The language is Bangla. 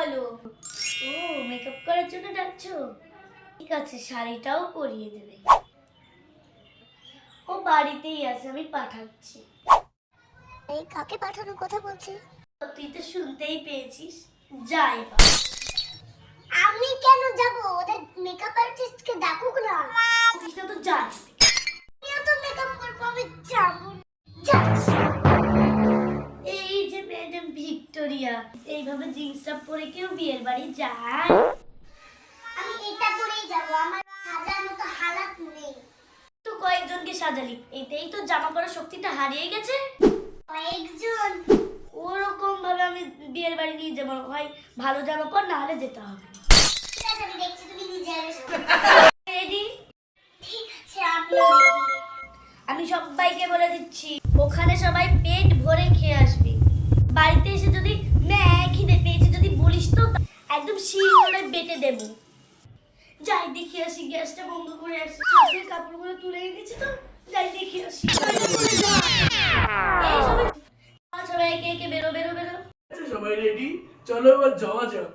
বলো। ও মেকআপ করার জন্য ডাকছো? ঠিক আছে শাড়িটাও পরিয়ে দেবে। ও বাড়িতেই আছে আমি পাঠাচ্ছি। এই কাকে পাঠানোর কথা বলছি? তুই তো শুনতেই পেয়েছিস। যাই আমি কেন যাব? ওদের মেকআপ আর্টিস্টকে ডাকুক না। তুই তো জানি আমিও তো মেকআপ করব আমি যাব যাচ্ছি। ভিক্টোরিয়া এইভাবে পরে কেউ বিয়ের বাড়ি যায়? আমি এটা পরেই যাব আমার সাজার মতো হালাত নেই। তো কয়েকজনকে সাজালি এতেই তো জামা পরার শক্তিটা হারিয়ে গেছে। কয়েকজন? ওরকম ভাবে আমি বিয়ের বাড়ি নিয়ে যাব হয় ভালো জামা পর না হলে যেতে হবে ঠিক আছে আমি দেখছি তুমি নিজে রেডি ঠিক আছে আমিও আমি সবাইকে বলে দিচ্ছি ওখানে সবাই পেট একদম বেটে দেব। যাই দেখি আসি, গ্যাসটা বন্ধ করে আসি। ছাদের কাপড়গুলো তুলে এনেছি তো, যাই দেখি আসি। সবাই একে একে বেরো বেরো বেরো। আচ্ছা সবাই রেডি চলো এবার যাওয়া যাক।